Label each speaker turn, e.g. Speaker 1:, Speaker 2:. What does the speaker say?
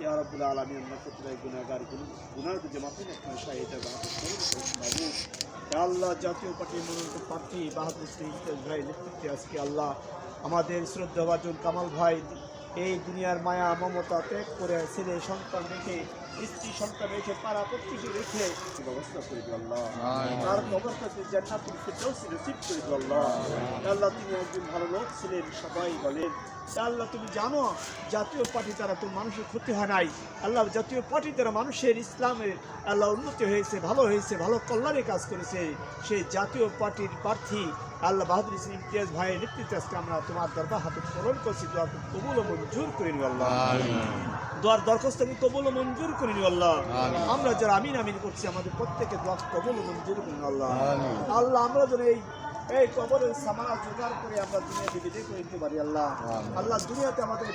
Speaker 1: ইয়া রাব্বুল আলামিন আমরা প্রত্যেক গুনাহগার গুনাহ যে মাফি না শাহিদা বাহাদুর আল্লাহ জাতীয় পার্টির মনোনীত প্রার্থী বাহাদুর সিং ভাই নেতৃত্বে আজকে আল্লাহ আমাদের শ্রদ্ধাভাজন কামাল ভাই এই দুনিয়ার মায়া মমতা ত্যাগ করে ছেলে সন্তান রেখে স্ত্রী সন্তান রেখে পাড়া প্রত্যেকে রেখে ব্যবস্থা করে আল্লাহ। তার অবস্থাতে জান্নাতুল ফিরদৌসি নসিব করে আল্লাহ। আল্লাহ তুমি একজন ভালো লোক ছিলেন সবাই বলেন। আল্লাহ তুমি জানো জাতীয় পার্টি দ্বারা তো মানুষের ক্ষতি হয় নাই। আল্লাহ জাতীয় পার্টি দ্বারা মানুষের ইসলামের আল্লাহ উন্নতি হয়েছে ভালো হয়েছে ভালো কল্যাণে কাজ করেছে। সেই জাতীয় পার্টির প্রার্থী আল্লাহ বাহাদুর ইসলাম ইমতিয়াজ ভাইয়ের নেতৃত্বে আজকে আমরা তোমার দরবার হাতে স্মরণ করছি। দোয়া কবুল ও মঞ্জুর করে নিও আল্লাহ। দোয়ার দরখাস্ত আমি কবুল ও মঞ্জুর করে নিও আল্লাহ। আমরা যারা আমিন আমিন করছি আমাদের প্রত্যেকে দোয়া কবুল ও মঞ্জুর করে নিও আল্লাহ। আল্লাহ আমরা যেন এই এই কবরের সামানা জোগাড় করে আমরা দুনিয়া বিবিধে করে দিতে পারি আল্লাহ। আল্লাহ দুনিয়াতে আমাদের